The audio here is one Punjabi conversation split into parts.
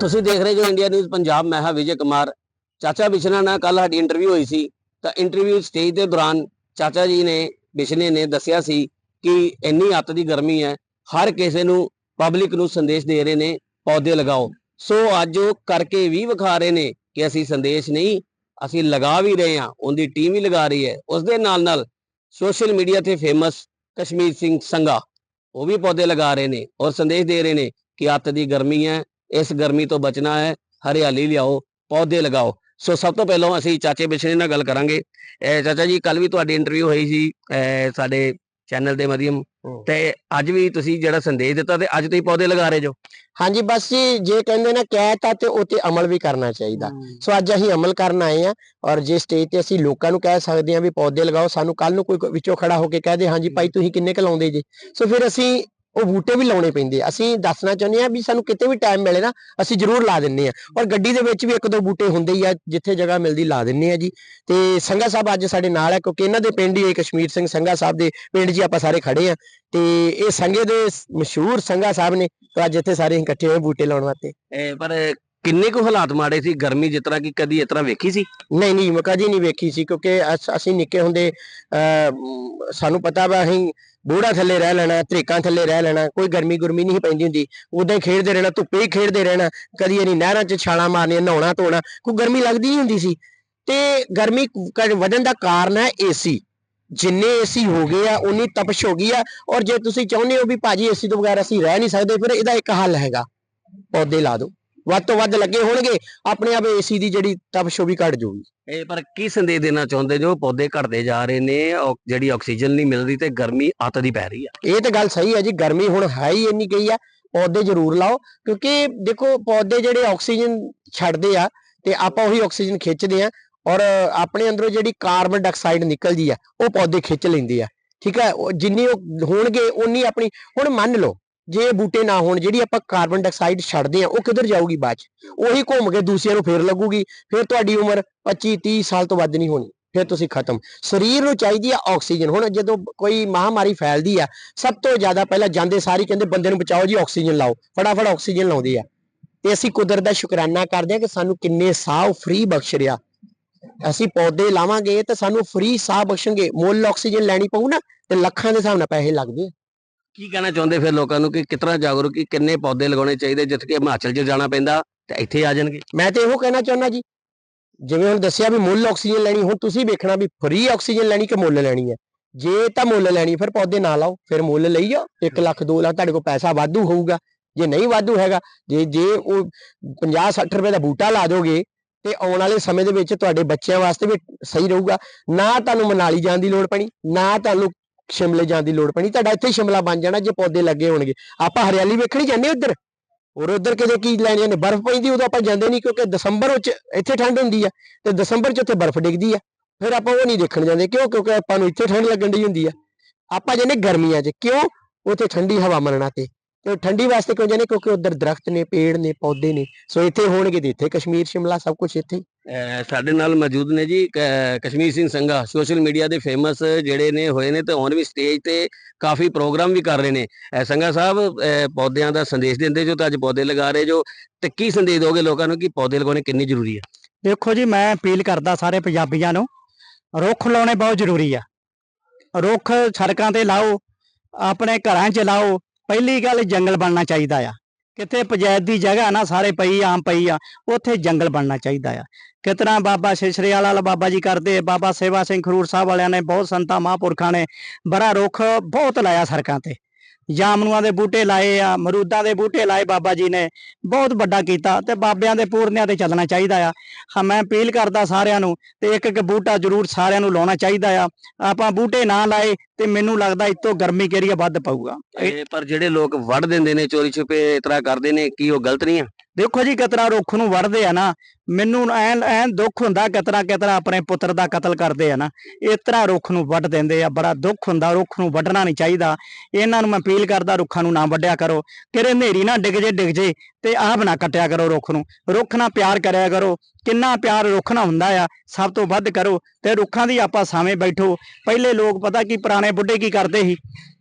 ਤੁਸੀਂ ਦੇਖ ਰਹੇ ਜੋ ਇੰਡੀਆ ਨਿਊਜ਼ ਪੰਜਾਬ, ਮੈਂ ਹਾਂ ਵਿਜੇ ਕੁਮਾਰ। ਚਾਚਾ ਬਿਸ਼ਨਾ ਨਾਲ ਕੱਲ ਸਾਡੀ ਇੰਟਰਵਿਊ ਹੋਈ ਸੀ। ਤਾਂ ਇੰਟਰਵਿਊ ਸਟੇਜ ਦੇ ਦੌਰਾਨ ਚਾਚਾ ਜੀ ਨੇ, ਬਿਸ਼ਨੇ ਨੇ ਦੱਸਿਆ ਸੀ ਕਿ ਇੰਨੀ ਅੱਤ ਦੀ ਗਰਮੀ ਹੈ, ਹਰ ਕਿਸੇ ਨੂੰ ਪਬਲਿਕ ਨੂੰ ਸੰਦੇਸ਼ ਦੇ ਰਹੇ ਨੇ, ਪੌਦੇ ਲਗਾਓ। ਸੋ ਅੱਜ ਉਹ ਕਰਕੇ ਵੀ ਵਿਖਾ ਰਹੇ ਨੇ ਕਿ ਅਸੀਂ ਸੰਦੇਸ਼ ਨਹੀਂ, ਅਸੀਂ ਲਗਾ ਵੀ ਰਹੇ ਹਾਂ, ਉਹਦੀ ਟੀਮ ਵੀ ਲਗਾ ਰਹੀ ਹੈ। ਉਸ ਦੇ ਨਾਲ ਨਾਲ ਸੋਸ਼ਲ ਮੀਡੀਆ ਤੇ ਫੇਮਸ ਕਸ਼ਮੀਰ ਸਿੰਘ ਸੰਘਾ, ਉਹ ਵੀ ਪੌਦੇ ਲਗਾ ਰਹੇ ਨੇ ਔਰ ਸੰਦੇਸ਼ ਦੇ ਰਹੇ ਨੇ ਕਿ ਅੱਤ ਦੀ ਗਰਮੀ ਹੈ ਇਸ ਗਰਮੀ ਤੋਂ ਬਚਣਾ ਹੈ ਹਰਿਆਲੀ ਲਿਆਓ ਪੌਦੇ ਲਗਾਓ। ਸੋ ਸਭ ਤੋਂ ਪਹਿਲਾਂ ਅਸੀਂ ਚਾਚੇ ਬਿਸ਼ਨੇ ਨਾਲ ਗੱਲ ਕਰਾਂਗੇ। ਚਾਚਾ ਜੀ ਕੱਲ ਵੀ ਤੁਹਾਡੀ ਇੰਟਰਵਿਊ ਹੋਈ ਸੀ ਸਾਡੇ ਚੈਨਲ ਦੇ ਮਾਧਿਅਮ। ਤੇ ਅੱਜ ਵੀ ਤੁਸੀਂ ਜਿਹੜਾ ਸੰਦੇਸ਼ ਦਿੱਤਾ ਤੇ ਅੱਜ ਤੁਸੀਂ ਪੌਦੇ ਲਗਾ ਰਹੇ ਜੋ। ਹਾਂਜੀ ਬਸ ਜੀ ਜੇ ਕਹਿੰਦੇ ਨਾ ਕਹਿਤਾ ਤੇ ਉਹ ਤੇ ਅਮਲ ਵੀ ਕਰਨਾ ਚਾਹੀਦਾ। ਸੋ ਅੱਜ ਅਸੀਂ ਅਮਲ ਕਰਨ ਆਏ ਆ ਔਰ ਜੇ ਸਟੇਜ ਤੇ ਅਸੀਂ ਲੋਕਾਂ ਨੂੰ ਕਹਿ ਸਕਦੇ ਹਾਂ ਵੀ ਪੌਦੇ ਲਗਾਓ ਸਾਨੂੰ ਕੱਲ ਨੂੰ ਕੋਈ ਵਿੱਚੋਂ ਖੜਾ ਹੋ ਕੇ ਕਹਿ ਦੇ ਹਾਂਜੀ ਭਾਈ ਤੁਸੀਂ ਕਿੰਨੇ ਕੁ ਲਾਉਂਦੇ ਜੀ? ਸੋ ਫਿਰ ਅਸੀਂ ਉਹ ਬੂਟੇ ਵੀ ਲਾਉਣੇ ਪੈਂਦੇ ਆ। ਅਸੀਂ ਦੱਸਣਾ ਚਾਹੁੰਦੇ ਆ ਵੀ ਸਾਨੂੰ ਕਿਤੇ ਵੀ ਟਾਈਮ ਮਿਲੇ ਨਾ, ਅਸੀਂ ਜ਼ਰੂਰ ਲਾ ਦਿੰਨੇ ਆ ਔਰ ਗੱਡੀ ਦੇ ਵਿੱਚ ਵੀ ਇੱਕ ਦੋ ਬੂਟੇ ਹੁੰਦੇ ਹੀ ਆ, ਜਿੱਥੇ ਜਗ੍ਹਾ ਮਿਲਦੀ ਲਾ ਦਿੰਨੇ ਆ ਜੀ। ਤੇ ਸੰਘਾ ਸਾਹਿਬ ਅੱਜ ਸਾਡੇ ਨਾਲ ਹੈ ਕਿਉਂਕਿ ਇਹਨਾਂ ਦੇ ਪਿੰਡ ਹੀ ਕਸ਼ਮੀਰ ਸਿੰਘ ਸੰਘਾ ਸਾਹਿਬ ਦੇ ਪਿੰਡ ਜੀ ਆਪਾਂ ਸਾਰੇ ਖੜੇ ਆ ਤੇ ਇਹ ਸੰਘੇ ਦੇ ਮਸ਼ਹੂਰ ਸੰਘਾ ਸਾਹਿਬ ਨੇ, ਤਾਂ ਅੱਜ ਇੱਥੇ ਸਾਰੇ ਇਕੱਠੇ ਹੋਏ ਬੂਟੇ ਲਾਉਣ ਵਾਸਤੇ। ਪਰ ਕਿੰਨੇ ਕੁ ਹਾਲਾਤ ਮਾੜੇ ਸੀ? ਗਰਮੀ ਜਿਸ ਤਰ੍ਹਾਂ ਕਿ ਕਦੀ ਇਸ ਤਰ੍ਹਾਂ ਵੇਖੀ ਸੀ? ਨਹੀਂ ਨਹੀਂ ਮੈਂ ਕਦੀ ਨਹੀਂ ਵੇਖੀ ਸੀ ਕਿਉਂਕਿ ਅਸ- ਅਸੀਂ ਨਿੱਕੇ ਹੁੰਦੇ ਅਹ, ਸਾਨੂੰ ਪਤਾ ਵਾ ਅਸੀਂ ਬੋੜਾ ਥੱਲੇ ਰਹਿ ਲੈਣਾ ਧਰੇਕਾਂ ਥੱਲੇ ਰਹਿ ਲੈਣਾ ਕੋਈ ਗਰਮੀ ਗੁਰਮੀ ਨਹੀਂ ਪੈਂਦੀ ਹੁੰਦੀ। ਉਦਾਂ ਹੀ ਖੇਡਦੇ ਰਹਿਣਾ ਧੁੱਪੇ ਹੀ ਖੇਡਦੇ ਰਹਿਣਾ ਕਦੀ ਇਹ ਨਹਿਰਾਂ 'ਚ ਛਾਲਾਂ ਮਾਰਨੀਆਂ ਨਹਾਉਣਾ ਧੋਣਾ ਕੋਈ ਗਰਮੀ ਲੱਗਦੀ ਨਹੀਂ ਹੁੰਦੀ ਸੀ। ਤੇ ਗਰਮੀ ਕ- ਵਧਣ ਦਾ ਕਾਰਨ ਹੈ ਏਸੀ ਜਿੰਨੇ ਏਸੀ ਹੋ ਗਏ ਆ ਉਨੀ ਤਪਸ਼ ਹੋ ਗਈ ਆ ਔਰ ਜੇ ਤੁਸੀਂ ਚਾਹੁੰਦੇ ਹੋ ਵੀ ਭਾਜੀ ਏਸੀ ਤੋਂ ਬਗੈਰ ਅਸੀਂ ਰਹਿ ਨਹੀਂ ਸਕਦੇ ਫਿਰ ਇਹਦਾ ਇੱਕ ਹੱਲ ਹੈਗਾ। ਪੌਦੇ ਲਾ ਦਿਓ। ਵੱਧ ਤੋਂ ਵੱਧ ਲੱਗੇ ਹੋਣਗੇ ਆਪਣੇ ਆਪ ਏਸੀ ਦੀ ਜਿਹੜੀ ਤਪਸ਼ ਉਹ ਵੀ ਘਟ ਜਾਊਗੀ। ਇਹ ਪਰ ਕੀ ਸੰਦੇਸ਼ ਦੇਣਾ ਚਾਹੁੰਦੇ ਜੋ ਪੌਦੇ ਘਟਦੇ ਜਾ ਰਹੇ ਨੇ ਔ- ਜਿਹੜੀ ਆਕਸੀਜਨ ਨਹੀਂ ਮਿਲ ਰਹੀ ਤੇ ਗਰਮੀ ਅੱਤ ਦੀ ਪੈ ਰਹੀ ਆ। ਇਹ ਤਾਂ ਗੱਲ ਸਹੀ ਹੈ ਜੀ ਗਰਮੀ ਹੁਣ ਹੈ ਹੀ ਇੰਨੀ ਗਈ ਆ ਪੌਦੇ ਜ਼ਰੂਰ ਲਾਓ ਕਿਉਂਕਿ ਦੇਖੋ ਪੌਦੇ ਜਿਹੜੇ ਆਕਸੀਜਨ ਛੱਡਦੇ ਆ ਤੇ ਆਪਾਂ ਉਹੀ ਆਕਸੀਜਨ ਖਿੱਚਦੇ ਆ ਔਰ ਆਪਣੇ ਅੰਦਰੋਂ ਜਿਹੜੀ ਕਾਰਬਨ ਡਾਈਆਕਸਾਈਡ ਨਿਕਲਦੀ ਆ ਉਹ ਪੌਦੇ ਖਿੱਚ ਲੈਂਦੇ ਆ। ਠੀਕ ਹੈ ਉਹ ਜਿੰਨੀ ਉਹ ਹੋਣਗੇ ਉਨੀ ਆਪਣੀ ਹੁਣ ਮੰਨ ਲਓ ਜੇ ਬੂਟੇ ਨਾ ਹੋਣ, ਜਿਹੜੀ ਆਪਾਂ ਕਾਰਬਨ ਡਾਈਆਕਸਾਈਡ ਛੱਡਦੇ ਆ ਉਹ ਕਿੱਧਰ ਜਾਊਗੀ ਬਾਅਦ ਚ? ਉਹੀ ਘੁੰਮ ਕੇ ਦੂਸਰਿਆਂ ਨੂੰ ਫੇਰ ਲੱਗੂਗੀ, ਫਿਰ ਤੁਹਾਡੀ ਉਮਰ 25 30 ਸਾਲ ਤੋਂ ਵੱਧ ਨਹੀਂ ਹੋਣੀ, ਫਿਰ ਤੁਸੀਂ ਖਤਮ। ਸਰੀਰ ਨੂੰ ਚਾਹੀਦੀ ਆ ਆਕਸੀਜਨ। ਹੁਣ ਜਦੋਂ ਕੋਈ ਮਹਾਮਾਰੀ ਫੈਲਦੀ ਆ, ਸਭ ਤੋਂ ਜ਼ਿਆਦਾ ਪਹਿਲਾਂ ਜਾਂਦੇ ਸਾਰੀ ਕਹਿੰਦੇ ਬੰਦੇ ਨੂੰ ਬਚਾਓ ਜੀ, ਆਕਸੀਜਨ ਲਾਓ। ਫਟਾਫਟ ਆਕਸੀਜਨ ਲਾਉਂਦੇ ਆ। ਤੇ ਅਸੀਂ ਕੁਦਰਤ ਦਾ ਸ਼ੁਕਰਾਨਾ ਕਰਦੇ ਆ ਕਿ ਸਾਨੂੰ ਕਿੰਨੇ ਸਾਹ ਫ੍ਰੀ ਬਖਸ਼ ਰਿਹਾ। ਅਸੀਂ ਪੌਦੇ ਲਾਵਾਂਗੇ ਤਾਂ ਸਾਨੂੰ ਫ੍ਰੀ ਸਾਹ ਬਖਸ਼ਣਗੇ। ਮੁੱਲ ਆਕਸੀਜਨ ਲੈਣੀ ਪਊ ਨਾ, ਤੇ ਲੱਖਾਂ ਦੇ ਹਿਸਾਬ ਨਾਲ ਪੈਸੇ ਲੱਗਦੇ ਆ। ਕੀ ਕਹਿਣਾ ਚਾਹੁੰਦੇ ਫਿਰ ਲੋਕਾਂ ਨੂੰ ਕਿ ਕਿਤਨਾ ਜਾਗਰੂਕ ਕਿ ਕਿੰਨੇ ਪੌਦੇ ਲਗਾਉਣੇ ਚਾਹੀਦੇ ਜਿੱਥੇ ਕਿ ਹਿਮਾਚਲ 'ਚ ਜਾਣਾ ਪੈਂਦਾ ਤੇ ਇੱਥੇ ਆ ਜਾਣਗੇ? ਮੈਂ ਤੇ ਇਹੋ ਕਹਿਣਾ ਚਾਹੁੰਦਾ ਜੀ। ਜਿਵੇਂ ਹੁਣ ਦੱਸਿਆ ਵੀ ਮੁੱਲ ਆਕਸੀਜਨ ਲੈਣੀ, ਹੁਣ ਤੁਸੀਂ ਵੇਖਣਾ ਵੀ ਫ੍ਰੀ ਆਕਸੀਜਨ ਲੈਣੀ ਕਿ ਮੁੱਲ ਲੈਣੀ ਹੈ? ਜੇ ਤਾਂ ਮੁੱਲ ਲੈਣੀ, ਫਿਰ ਪੌਦੇ ਨਾ ਲਾਓ, ਫਿਰ ਮੁੱਲ ਲਈ ਜਾਓ 1 ਲੱਖ 2 ਲੱਖ ਤੁਹਾਡੇ ਕੋਲ ਪੈਸਾ ਵਾਧੂ ਹੋਊਗਾ। ਜੇ ਨਹੀਂ ਵਾਧੂ ਹੈਗਾ, ਜੇ ਜੇ ਉਹ 50 60 ਰੁਪਏ ਦਾ ਬੂਟਾ ਲਾ ਦੋਗੇ ਤੇ ਆਉਣ ਵਾਲੇ ਸਮੇਂ ਦੇ ਵਿੱਚ ਤੁਹਾਡੇ ਬੱਚਿਆਂ ਵਾਸਤੇ ਵੀ ਸਹੀ ਰਹੂਗਾ। ਨਾ ਤੁਹਾਨੂੰ ਮਨਾਲੀ ਜਾਣ ਦੀ ਲੋੜ ਪੈਣੀ, ਨਾ ਤੁਹਾਨੂੰ ਸ਼ਿਮਲੇ ਜਾਣ ਦੀ ਲੋੜ ਪੈਣੀ, ਤੁਹਾਡਾ ਇੱਥੇ ਹੀ ਸ਼ਿਮਲਾ ਬਣ ਜਾਣਾ, ਜੇ ਪੌਦੇ ਲੱਗੇ ਹੋਣਗੇ। ਆਪਾਂ ਹਰਿਆਲੀ ਵੇਖਣੀ ਜਾਂਦੇ ਉੱਧਰ? ਔਰ ਉਧਰ ਕਿਤੇ ਕੀ ਲੈਣੀਆਂ ਨੇ? ਬਰਫ਼ ਪੈਂਦੀ, ਉਦੋਂ ਆਪਾਂ ਜਾਂਦੇ ਨਹੀਂ, ਕਿਉਂਕਿ ਦਸੰਬਰ ਵਿੱਚ ਇੱਥੇ ਠੰਡ ਹੁੰਦੀ ਆ, ਤੇ ਦਸੰਬਰ ਚ ਉੱਥੇ ਬਰਫ਼ ਡਿੱਗਦੀ ਆ। ਫਿਰ ਆਪਾਂ ਉਹ ਨਹੀਂ ਦੇਖਣ ਜਾਂਦੇ, ਕਿਉਂ? ਕਿਉਂਕਿ ਆਪਾਂ ਨੂੰ ਇੱਥੇ ਠੰਡ ਲੱਗਣ ਦੀ ਹੁੰਦੀ ਆ। ਆਪਾਂ ਜਾਂਦੇ ਗਰਮੀਆਂ 'ਚ, ਕਿਉਂ? ਉੱਥੇ ਠੰਡੀ ਹਵਾ ਮਲਣਾ ਤੇ। ਤੇ ਠੰਡੀ ਵਾਸਤੇ ਕਿਉਂ ਜਾਂਦੇ? ਕਿਉਂਕਿ ਉਧਰ ਦਰਖਤ ਨੇ ਪੇੜ ਨੇ ਪੌਦੇ ਨੇ ਸੋ ਇੱਥੇ ਹੋਣਗੇ ਤੇ ਇੱਥੇ ਕਸ਼ਮੀਰ ਸ਼ਿਮਲਾ ਸਭ ਕੁਝ ਇੱਥੇ। ਹੀ। ਸਾਡੇ ਨਾਲ ਮੌਜੂਦ ਨੇ ਜੀ ਕਸ਼ਮੀਰ ਸਿੰਘ ਸੰਘਾ ਸੋਸ਼ਲ ਮੀਡੀਆ ਦੇ ਫੇਮਸ ਜਿਹੜੇ ਨੇ ਹੋਏ ਨੇ ਤੇ ਹੁਣ ਵੀ ਸਟੇਜ ਤੇ ਕਾਫੀ ਪ੍ਰੋਗਰਾਮ ਵੀ ਕਰ ਰਹੇ ਨੇ। ਸੰਘਾ ਸਾਹਿਬ ਪੌਦਿਆਂ ਦਾ ਸੰਦੇਸ਼ ਦਿੰਦੇ ਜੋ ਤੇ ਅੱਜ ਪੌਦੇ ਲਗਾ ਰਹੇ ਜੋ ਤੇ ਕੀ ਸੰਦੇਸ਼ ਦੋਗੇ ਲੋਕਾਂ ਨੂੰ ਕਿ ਪੌਦੇ ਲਗਾਉਣੇ ਕਿੰਨੇ ਜ਼ਰੂਰੀ ਆ? ਦੇਖੋ ਜੀ ਮੈਂ ਅਪੀਲ ਕਰਦਾ ਸਾਰੇ ਪੰਜਾਬੀਆਂ ਨੂੰ ਰੁੱਖ ਲਾਉਣੇ ਬਹੁਤ ਜ਼ਰੂਰੀ ਆ। ਰੁੱਖ ਸੜਕਾਂ ਤੇ ਲਾਓ ਆਪਣੇ ਘਰਾਂ 'ਚ ਲਾਓ ਪਹਿਲੀ ਗੱਲ ਜੰਗਲ ਬਣਨਾ ਚਾਹੀਦਾ ਆ। ਕਿਤੇ ਪੰਚਾਇਤ ਦੀ ਜਗ੍ਹਾ ਨਾ ਸਾਰੇ ਪਈ ਆਮ ਪਈ ਆ, ਉੱਥੇ ਜੰਗਲ ਬਣਨਾ ਚਾਹੀਦਾ ਆ। ਕਿਤਨਾ ਬਾਬਾ ਸਿਸਰੇ ਵਾਲਾ ਬਾਬਾ ਜੀ ਕਰਦੇ, ਬਾਬਾ ਸੇਵਾ ਸਿੰਘ ਖਰੂਰ ਸਾਹਿਬ ਵਾਲਿਆਂ ਨੇ ਬਹੁਤ ਸੰਤਾਂ, ਮਹਾਂਪੁਰਖਾਂ ਨੇ ਬੜਾ ਰੁੱਖ ਬਹੁਤ ਲਾਇਆ ਸੜਕਾਂ ਤੇ। ਜਾਮਨੂਆਂ ਦੇ ਬੂਟੇ ਲਾਏ ਆ, ਮਰੂਦਾਂ ਦੇ ਬੂਟੇ ਲਾਏ ਬਾਬਾ ਜੀ ਨੇ, ਬਹੁਤ ਵੱਡਾ ਕੀਤਾ ਤੇ ਬਾਬਿਆਂ ਦੇ ਪੂਰਨਿਆਂ ਤੇ ਚੱਲਣਾ ਚਾਹੀਦਾ ਆ। ਹਾਂ, ਮੈਂ ਅਪੀਲ ਕਰਦਾ ਸਾਰਿਆਂ ਨੂੰ ਤੇ ਇੱਕ ਇੱਕ ਬੂਟਾ ਜ਼ਰੂਰ ਸਾਰਿਆਂ ਨੂੰ ਲਾਉਣਾ ਚਾਹੀਦਾ ਆ। ਆਪਾਂ ਬੂਟੇ ਨਾ ਲਾਏ ਤੇ ਮੈਨੂੰ ਲੱਗਦਾ ਇਤੋਂ ਗਰਮੀ ਕਿਹੜੀ ਆ, ਵੱਧ ਪਊਗਾ। ਇਹ- ਪਰ ਜਿਹੜੇ ਲੋਕ ਵੱਢ ਦਿੰਦੇ ਨੇ ਚੋਰੀ ਛੁਪੇ ਇਸ ਤਰ੍ਹਾਂ ਕਰਦੇ ਨੇ, ਕੀ ਉਹ ਗਲਤ ਨਹੀਂ ਆ? ਦੇਖੋ ਜੀ ਕਤਰਾ ਰੁੱਖ ਨੂੰ ਵੜਦੇ ਆ ਨਾ, ਮੈਨੂੰ ਐਨ ਐਨ ਦੁੱਖ ਹੁੰਦਾ ਕਤਰਾ ਕਿਤਨਾ ਆਪਣੇ ਪੁੱਤਰ ਦਾ ਕਤਲ ਕਰਦੇ ਆ ਨਾ ਇਸ ਤਰ੍ਹਾਂ ਰੁੱਖ ਨੂੰ ਵੱਢ ਦਿੰਦੇ ਆ, ਬੜਾ ਦੁੱਖ ਹੁੰਦਾ, ਰੁੱਖ ਨੂੰ ਵੱਢਣਾ ਨਹੀਂ ਚਾਹੀਦਾ। ਇਹਨਾਂ ਨੂੰ ਮੈਂ ਅਪੀਲ ਕਰਦਾ ਰੁੱਖਾਂ ਨੂੰ ਨਾ ਵੱਢਿਆ ਕਰੋ ਕਿਰੇ ਹਨੇਰੀ ਨਾ ਡਿੱਗ ਜੇ ਡਿੱਗ ਜੇ, ਤੇ ਆਹ ਬਣਾ ਕੱਟਿਆ ਕਰੋ ਰੁੱਖ ਨੂੰ। ਰੁੱਖ ਨਾਲ ਪਿਆਰ ਕਰਿਆ ਕਰੋ, ਕਿੰਨਾ ਪਿਆਰ ਰੁੱਖ ਨਾਲ ਹੁੰਦਾ ਆ, ਸਭ ਤੋਂ ਵੱਧ ਕਰੋ, ਤੇ ਰੁੱਖਾਂ ਦੀ ਆਪਾਂ ਸਾਵੇਂ ਬੈਠੋ। ਪਹਿਲੇ ਲੋਕ ਪਤਾ ਕੀ ਪੁਰਾਣੇ ਬੁੱਢੇ ਕੀ ਕਰਦੇ ਸੀ?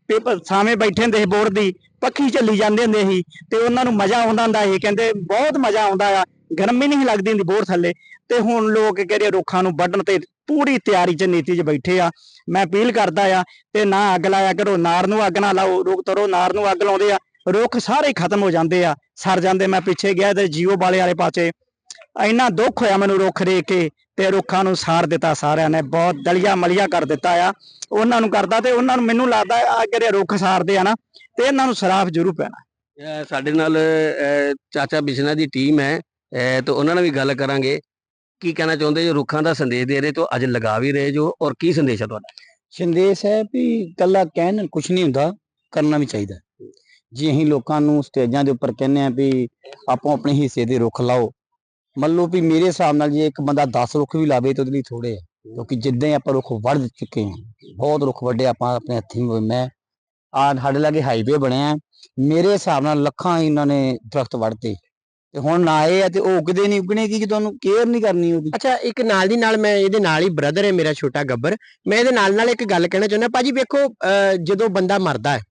ਵੀ ਸਾਵੇਂ ਬੈਠੇ ਹੁੰਦੇ ਸੀ ਬੋਰ ਦੀ ਪੱਖੀ ਚੱਲੀ ਜਾਂਦੇ ਹੁੰਦੇ ਸੀ ਤੇ ਉਹਨਾਂ ਨੂੰ ਮਜ਼ਾ ਆਉਂਦਾ ਹੁੰਦਾ ਸੀ, ਕਹਿੰਦੇ ਬਹੁਤ ਮਜ਼ਾ ਆਉਂਦਾ ਆ, ਗਰਮੀ ਨਹੀਂ ਲੱਗਦੀ ਹੁੰਦੀ ਬੋਰ ਥੱਲੇ। ਤੇ ਹੁਣ ਲੋਕ ਕਹਿੰਦੇ ਰੁੱਖਾਂ ਨੂੰ ਵੱਢਣ ਤੇ ਪੂਰੀ ਤਿਆਰੀ ਚ ਨੀਤੀ 'ਚ ਬੈਠੇ ਆ। ਮੈਂ ਅਪੀਲ ਕਰਦਾ ਆ, ਤੇ ਨਾ ਅੱਗ ਲਾਇਆ ਕਰੋ, ਨਾਰ ਨੂੰ ਅੱਗ ਨਾ ਲਾਓ, ਰੁੱਖ ਤਰੋ, ਨਾਰ ਨੂੰ ਅੱਗ ਲਾਉਂਦੇ ਆ, ਰੁੱਖ ਸਾਰੇ ਖਤਮ ਹੋ ਜਾਂਦੇ ਆ, ਸਰ ਜਾਂਦੇ। ਮੈਂ ਪਿੱਛੇ ਗਿਆ ਤੇ ਜੀਓ ਵਾਲੇ ਵਾਲੇ ਪਾਸੇ ਇੰਨਾ ਦੁੱਖ ਹੋਇਆ ਮੈਨੂੰ ਰੁੱਖ ਦੇਖ ਕੇ ਤੇ ਰੁੱਖਾਂ ਨੂੰ ਸਾੜ ਦਿੱਤਾ ਸਾਰਿਆਂ ਨੇ ਬਹੁਤ ਦਲੀਆ ਮਲੀਆ ਕਰ ਦਿੱਤਾ ਆ। ਉਹਨਾਂ ਨੂੰ ਕਰਦਾ ਤੇ ਉਹਨਾਂ ਨੂੰ ਮੈਨੂੰ ਲੱਗਦਾ ਆ ਜਿਹੜੇ ਰੁੱਖ ਸਾੜਦੇ ਆ ਨਾ ਤੇ ਇਹਨਾਂ ਨੂੰ ਸਰਾਫ ਜ਼ਰੂਰ ਪੈਣਾ। ਸਾਡੇ ਨਾਲ ਚਾਚਾ ਬਿਸ਼ਨਾ ਦੀ ਟੀਮ ਹੈ ਤੇ ਉਹਨਾਂ ਨਾਲ ਵੀ ਗੱਲ ਕਰਾਂਗੇ। ਕੀ ਕਹਿਣਾ ਚਾਹੁੰਦੇ ਜੋ ਰੁੱਖਾਂ ਦਾ ਸੰਦੇਸ਼ ਦੇ ਰਹੇ ਤੋਂ ਅੱਜ ਲਗਾ ਵੀ ਰਹੇ ਜੋ ਔਰ ਕੀ ਸੰਦੇਸ਼ ਹੈ ਤੁਹਾਡਾ? ਸੰਦੇਸ਼ ਹੈ ਵੀ ਕੱਲਾ ਕਹਿਣ ਕੁਝ ਨਹੀਂ ਹੁੰਦਾ ਕਰਨਾ ਵੀ ਚਾਹੀਦਾ। ਜੇ ਅਸੀਂ ਲੋਕਾਂ ਨੂੰ ਸਟੇਜਾਂ ਦੇ ਉੱਪਰ ਕਹਿੰਦੇ ਆ ਵੀ ਆਪੋ ਆਪਣੇ ਹਿੱਸੇ ਦੇ ਰੁੱਖ ਲਾਓ ਮੰਨ ਲਓ ਵੀ ਮੇਰੇ ਹਿਸਾਬ ਨਾਲ ਜੇ ਇੱਕ ਬੰਦਾ 10 ਰੁੱਖ ਵੀ ਲਾਵੇ ਤਾਂ ਉਹਦੇ ਲਈ ਥੋੜੇ ਆ, ਕਿਉਂਕਿ ਜਿੱਦਾਂ ਹੀ ਆਪਾਂ ਰੁੱਖ ਵੱਢ ਚੁੱਕੇ ਆ ਬਹੁਤ ਰੁੱਖ ਵੱਡੇ ਆਪਾਂ ਆਪਣੇ ਹੱਥੀਂ ਮੈਂ ਆ ਸਾਡੇ ਲਾਗੇ ਹਾਈਵੇ ਬਣਿਆ ਮੇਰੇ ਹਿਸਾਬ ਨਾਲ ਲੱਖਾਂ ਇਹਨਾਂ ਨੇ ਦਰਖਤ ਵੱਢਤੇ, ਤੇ ਹੁਣ ਨਾ ਇਹ ਆ ਤੇ ਉਹ ਉਗਦੇ ਨਹੀਂ ਉਗਣੇ ਕੀ ਜਦੋਂ ਕੇਅਰ ਨਹੀਂ ਕਰਨੀ ਉਹਦੀ ਅੱਛਾ, ਇੱਕ ਨਾਲ ਦੀ ਨਾਲ ਮੈਂ ਇਹਦੇ ਨਾਲ ਹੀ ਬ੍ਰਦਰ ਹੈ ਮੇਰਾ ਛੋਟਾ ਗੱਬਰ, ਮੈਂ ਇਹਦੇ ਨਾਲ ਨਾਲ ਇੱਕ ਗੱਲ ਕਹਿਣਾ ਚਾਹੁੰਦਾ, ਭਾਜੀ ਵੇਖੋ, ਅਹ ਜਦੋਂ ਬੰਦਾ ਮਰਦਾ ਹੈ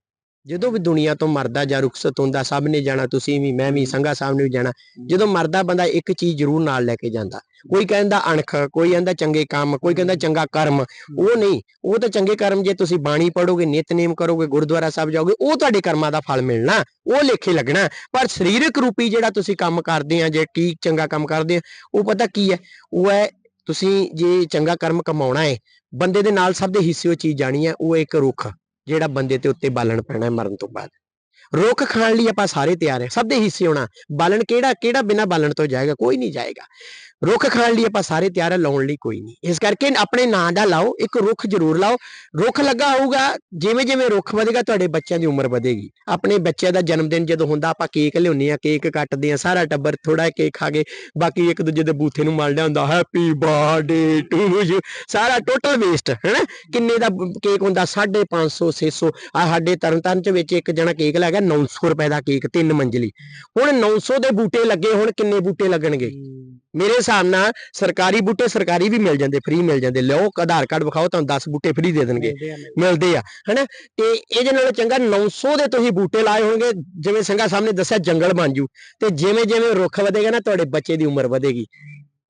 ਜਦੋਂ ਵੀ ਦੁਨੀਆ ਤੋਂ ਮਰਦਾ ਜਾਂ ਰੁਖਸਤ ਹੁੰਦਾ, ਸਭ ਨੇ ਜਾਣਾ, ਤੁਸੀਂ ਵੀ, ਮੈਂ ਵੀ ਸੰਗਾ ਸਾਹਿਬ ਨੇ ਵੀ ਜਾਣਾ, ਜਦੋਂ ਮਰਦਾ ਬੰਦਾ ਇੱਕ ਚੀਜ਼ ਜ਼ਰੂਰ ਨਾਲ ਲੈ ਕੇ ਜਾਂਦਾ। ਕੋਈ ਕਹਿੰਦਾ ਅਣਖ, ਕੋਈ ਕਹਿੰਦਾ ਚੰਗੇ ਕੰਮ, ਕੋਈ ਕਹਿੰਦਾ ਚੰਗਾ ਕਰਮ, ਉਹ ਨਹੀਂ। ਉਹ ਤਾਂ ਚੰਗੇ ਕਰਮ ਜੇ ਤੁਸੀਂ ਬਾਣੀ ਪੜੋਗੇ ਨਿਤਨੇਮ ਕਰੋਗੇ, ਗੁਰਦੁਆਰਾ ਸਾਹਿਬ ਜਾਓਗੇ, ਉਹ ਤੁਹਾਡੇ ਕਰਮਾਂ ਦਾ ਫਲ ਮਿਲਣਾ, ਉਹ ਲੇਖੇ ਲੱਗਣਾ। ਪਰ ਸਰੀਰਕ ਰੂਪੀ ਜਿਹੜਾ ਤੁਸੀਂ ਕੰਮ ਕਰਦੇ ਆ, ਜੇ ਕੀ ਚੰਗਾ ਕੰਮ ਕਰਦੇ ਆ, ਉਹ ਪਤਾ ਕੀ ਹੈ? ਉਹ ਹੈ, ਤੁਸੀਂ ਜੇ ਚੰਗਾ ਕਰਮ ਕਮਾਉਣਾ ਹੈ ਬੰਦੇ ਦੇ ਨਾਲ ਸਭ ਦੇ ਹਿੱਸੇ ਉਹ ਚੀਜ਼ ਜਾਣੀ ਹੈ, ਉਹ ਇੱਕ ਰੁੱਖ। ਜਿਹੜਾ ਬੰਦੇ ਤੇ ਉੱਤੇ ਬਾਲਣ ਪੈਣਾ ਮਰਨ ਤੋਂ ਬਾਅਦ। ਰੁੱਖ ਖਾਣ ਲਈ ਆਪਾਂ ਸਾਰੇ ਤਿਆਰ ਹੈ, ਸਭ ਦੇ ਹਿੱਸੇ ਹੋਣਾ, ਬਾਲਣ ਕਿਹੜਾ ਕਿਹੜਾ ਬਿਨਾ ਬਾਲਣ ਤੋਂ ਜਾਏਗਾ, ਕੋਈ ਨਹੀਂ ਜਾਏਗਾ। ਰੁੱਖ ਖਾਣ ਲਈ ਆਪਾਂ ਸਾਰੇ ਤਿਆਰ ਹੈ, ਲਾਉਣ ਲਈ ਕੋਈ ਨਹੀਂ। ਇਸ ਕਰਕੇ ਆਪਣੇ ਨਾਂ ਦਾ ਲਾਓ, ਇੱਕ ਰੁੱਖ ਜ਼ਰੂਰ ਲਾਓ। ਰੁੱਖ ਲੱਗਾ ਹੋਊਗਾ ਜਿਵੇਂ ਜਿਵੇਂ ਰੁੱਖ ਵਧੇਗਾ, ਤੁਹਾਡੇ ਬੱਚਿਆਂ ਦੀ ਉਮਰ ਵਧੇਗੀ। ਆਪਣੇ ਬੱਚਿਆਂ ਦਾ ਜਨਮ ਦਿਨ ਜਦੋਂ ਹੁੰਦਾ, ਆਪਾਂ ਕੇਕ ਲਿਆਉਂਦੇ ਆ ਕੇਕ ਕੱਟਦੇ ਆ ਸਾਰਾ ਟੱਬਰ ਥੋੜਾ ਕੇਕ ਖਾ ਕੇ, ਬਾਕੀ ਇੱਕ ਦੂਜੇ ਦੇ ਬੂਥੇ ਨੂੰ ਮਲ ਲਿਆ ਹੁੰਦਾ ਹੈਪੀ ਬਰਥਡੇ ਟੂ ਯੂ ਸਾਰਾ ਟੋਟਲ ਵੇਸਟ ਹੈਨਾ? ਕਿੰਨੇ ਦਾ ਕੇਕ ਹੁੰਦਾ? 550 600 ਆ ਸਾਡੇ ਤਰਨਤਾਰਨ ਚ ਵਿੱਚ ਇੱਕ ਜਣਾ ਕੇਕ ਲੈ ਗਿਆ 900 ਰੁਪਏ ਦਾ ਕੇਕ ਤਿੰਨ ਮੰਜ਼ਲੀ। ਹੁਣ 900 ਦੇ ਬੂਟੇ ਲੱਗੇ ਹੁਣ ਕਿੰਨੇ ਬੂਟੇ ਲੱਗਣਗੇ? ਮੇਰੇ ਹਿਸਾਬ ਨਾਲ ਸਰਕਾਰੀ ਬੂਟੇ ਸਰਕਾਰੀ ਵੀ ਮਿਲ ਜਾਂਦੇ ਫ੍ਰੀ ਮਿਲ ਜਾਂਦੇ। ਲਿਓ ਆਧਾਰ ਕਾਰਡ ਵਿਖਾਓ ਤੁਹਾਨੂੰ 10 ਬੂਟੇ ਫ੍ਰੀ ਦੇ ਦੇਣਗੇ। ਮਿਲਦੇ ਆ ਹਨਾ? ਤੇ ਇਹਦੇ ਨਾਲ ਚੰਗਾ 900 ਦੇ ਤੁਸੀਂ ਬੂਟੇ ਲਾਏ ਹੋਣਗੇ ਜਿਵੇਂ ਸੰਗਾ ਸਾਹਮਣੇ ਦੱਸਿਆ ਜੰਗਲ ਬਣ ਜੂ। ਤੇ ਜਿਵੇਂ ਜਿਵੇਂ ਰੁੱਖ ਵਧੇਗਾ ਨਾ ਤੁਹਾਡੇ ਬੱਚੇ ਦੀ ਉਮਰ ਵਧੇਗੀ।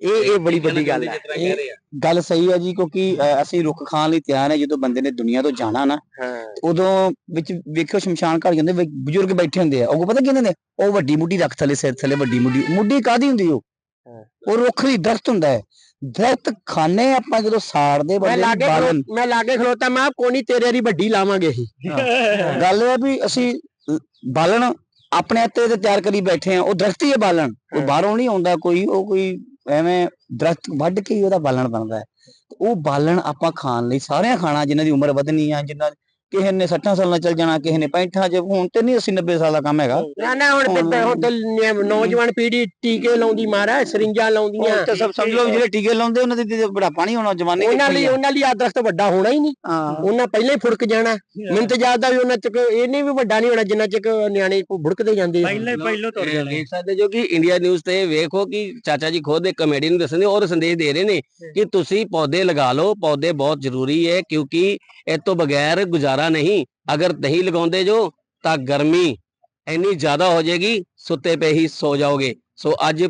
ਇਹ ਇਹ ਬੜੀ ਵੱਡੀ ਗੱਲ ਹੈ। ਇਹ- ਗੱਲ ਸਹੀ ਹੈ ਜੀ ਕਿਉਂਕਿ ਅਸੀਂ ਰੁੱਖ ਖਾਣ ਲਈ ਤਿਆਰ ਹੈ ਜਦੋਂ ਬੰਦੇ ਨੇ ਦੁਨੀਆ ਤੋਂ ਜਾਣਾ ਨਾ ਉਦੋਂ ਵਿੱਚ ਵੇਖਿਓ ਸ਼ਮਸ਼ਾਨ ਘਾਟ ਜਾਂਦੇ ਬਜ਼ੁਰਗ ਬੈਠੇ ਹੁੰਦੇ ਆ। ਉਹ ਪਤਾ ਕੀ ਕਹਿੰਦੇ ਨੇ? ਉਹ ਵੱਡੀ ਮੁੱਢੀ ਰੱਖ ਥੱਲੇ ਸਿਰ ਥੱਲੇ ਵੱਡੀ ਮੁੱਢੀ। ਮੁੱਢੀ ਕਾਦੀ ਹੁੰਦੀ ਉਹ? ਉਹ ਰੁੱਖ ਦੀ ਦਰਖਤ ਹੁੰਦਾ ਹੈ। ਦਰਖਤ ਖਾਣੇ ਆਪਾਂ ਜਦੋਂ ਸਾੜਦੇ ਮੈਂ ਬੰਦੇ ਲਾਗੇ ਨੂੰ ਬਾਲਣ। ਖਲੋ- ਮੈਂ ਲਾਗੇ ਖਲੋਤਾ ਮੈਂ ਕੋਣੀ ਤੇਰੇ ਵਾਲੀ ਵੱਡੀ ਲਾਵਾਂਗੇ ਅਸੀਂ। ਗੱਲ ਇਹ ਹੈ ਵੀ ਅਸੀਂ ਬਾਲਣ ਆਪਣੇ ਹੱਥੇ ਤੇ ਤਿਆਰ ਕਰੀ ਬੈਠੇ ਆ ਉਹ ਦਰਖਤ ਹੀ ਹੈ ਬਾਲਣ। ਉਹ ਹਾਂ। ਬਾਹਰੋਂ ਨਹੀਂ ਆਉਂਦਾ ਕੋਈ ਉਹ ਕੋਈ ਐਵੇਂ ਦਰਖਤ ਵੱਢ ਕੇ ਹੀ ਉਹਦਾ ਬਾਲਣ ਬਣਦਾ ਹੈ। ਉਹ ਬਾਲਣ ਆਪਾਂ ਖਾਣ ਲਈ ਸਾਰਿਆਂ ਖਾਣਾ ਜਿਨ੍ਹਾਂ ਦੀ ਉਮਰ ਵਧਣੀ ਆ ਜਿਨ੍ਹਾਂ ਕਿਸੇ ਨੇ 60 ਸਾਲਾਂ ਚੱਲ ਜਾਣਾ ਕਿਸੇ ਨੇ 65 ਚ ਹੁਣ ਤੇ ਨਹੀਂ 80 90 ਸਾਲ ਦਾ ਕੰਮ ਹੈਗਾ। ਨਾ ਨਾ ਹੁਣ ਤੇ- ਤੇ- ਹੁਣ ਤੇ ਨਿ- ਨੌਜਵਾਨ ਪੀੜ੍ਹੀ ਟੀਕੇ ਲਾਉਂਦੀ ਮਾਰਾ ਸਰਿੰਜਾਂ ਲਾਉਂਦੀਆਂ। ਤੇ ਸਭ ਸਮਝ ਲਓ ਵੀ ਜਿਹੜੇ ਟੀਕੇ ਲਾਉਂਦੇ ਉਹਨਾਂ ਦੀ ਤੇ ਬੜਾ ਪਾਣੀ ਹੋਣਾ ਜਵਾਨੀ ਉਹਨਾਂ ਲਈ ਉਹਨਾਂ ਲਈ ਆ ਦਰਖਤ ਵੱਡਾ ਹੋਣਾ ਹੀ ਨਹੀਂ ਹਾਂ। ਉਹਨਾਂ ਪਹਿਲਾਂ ਹੀ ਫੁੜਕ ਜਾਣਾ। ਮੈਨੂੰ ਤੇ ਯਾਦ ਆ ਵੀ ਉਹਨਾਂ ਚ ਇਹਨੇ ਵੀ ਵੱਡਾ ਨਹੀਂ ਹੋਣਾ ਜਿੰਨਾ ਚਿਰ ਨਿਆਣੇ ਭੁੜਕਦੇ ਜਾਂਦੇ ਆ। ਪਹਿਲੇ ਪਹਿਲੋਂ ਤੁਰ ਇਹ ਜਾਣੇ ਦੇਖ ਸਕਦੇ ਜੋ ਕਿ ਇੰਡੀਆ ਨਿਊਜ਼ ਤੇ ਵੇਖੋ ਕਿ ਚਾਚਾ ਜੀ ਖੁਦ ਇੱਕ ਕਮੇਡੀ ਨੂੰ ਦੱਸਦੇ ਔਰ ਸੰਦੇਸ਼ ਦੇ ਰਹੇ ਨੇ ਕਿ ਤੁਸੀਂ ਪੌਦੇ ਲਗਾ ਲਓ ਪੌਦੇ ਬਹੁਤ ਜ਼ਰੂਰੀ ਹੈ ਕਿਉਂਕਿ ਇਹ ਤੋਂ ਬਗੈਰ ਗੁਜ਼ਾਰਾ ਨਹੀਂ, ਅਗਰ ਨਹੀਂ ਲਗਾਉਂਦੇ ਜੋ, ਤਾਂ ਗਰਮੀ ਇੰਨੀ ਜ਼ਿਆਦਾ ਹੋ ਜਾਏਗੀ, ਸੁੱਤੇ ਪਏ ਹੀ ਸੋ ਜਾਓਗੇ। ਸੋ ਅੱਜ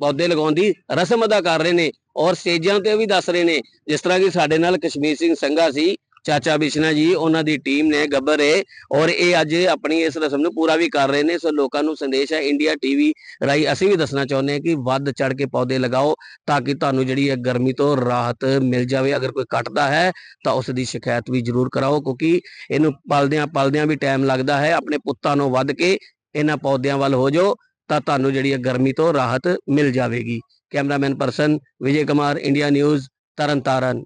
ਪੌਦੇ ਲਗਾਉਣ ਦੀ ਰਸਮ ਅਦਾ ਕਰ ਰਹੇ ਨੇ ਔਰ ਸਟੇਜਾਂ ਤੇ ਵੀ ਦੱਸ ਰਹੇ ਨੇ। ਜਿਸ ਤਰ੍ਹਾਂ ਕਿ ਸਾਡੇ ਨਾਲ ਕਸ਼ਮੀਰ ਸਿੰਘ ਸੰਘਾ ਸੀ ਚਾਚਾ ਬਿਸ਼ਨਾ ਜੀ, ਉਹਨਾਂ ਦੀ ਟੀਮ ਨੇ ਗੱਬਰ ਏ ਔਰ ਇਹ ਅੱਜ ਆਪਣੀ ਇਸ ਰਸਮ ਨੂੰ ਪੂਰਾ ਵੀ ਕਰ ਰਹੇ ਨੇ। ਸੋ ਲੋਕਾਂ ਨੂੰ ਸੰਦੇਸ਼ ਹੈ ਇੰਡੀਆ ਟੀਵੀ ਰਾਈ ਅਸੀਂ ਵੀ ਦੱਸਣਾ ਚਾਹੁੰਦੇ ਹਾਂ ਕਿ ਵੱਧ ਚੜ ਕੇ ਪੌਦੇ ਲਗਾਓ ਤਾਂ ਕਿ ਤੁਹਾਨੂੰ ਜਿਹੜੀ ਹੈ ਗਰਮੀ ਤੋਂ ਰਾਹਤ ਮਿਲ ਜਾਵੇ। ਅਗਰ ਕੋਈ ਕੱਟਦਾ ਹੈ ਤਾਂ ਉਸ ਦੀ ਸ਼ਿਕਾਇਤ ਵੀ ਜ਼ਰੂਰ ਕਰਾਓ ਕਿਉਂਕਿ ਇਹਨੂੰ ਪਲਦਿਆਂ ਪਲਦਿਆਂ ਵੀ ਟਾਈਮ ਲੱਗਦਾ ਹੈ। ਆਪਣੇ ਪੁੱਤਾਂ ਨੂੰ ਵੱਧ ਕੇ ਇਹਨਾਂ ਪੌਦਿਆਂ ਵੱਲ ਹੋ ਜਾਓ ਤਾਂ ਤੁਹਾਨੂੰ ਜਿਹੜੀ ਹੈ ਗਰਮੀ ਤੋਂ ਰਾਹਤ ਮਿਲ ਜਾਵੇਗੀ। Cameraman person Vijay Kumar India news Tarn Taran.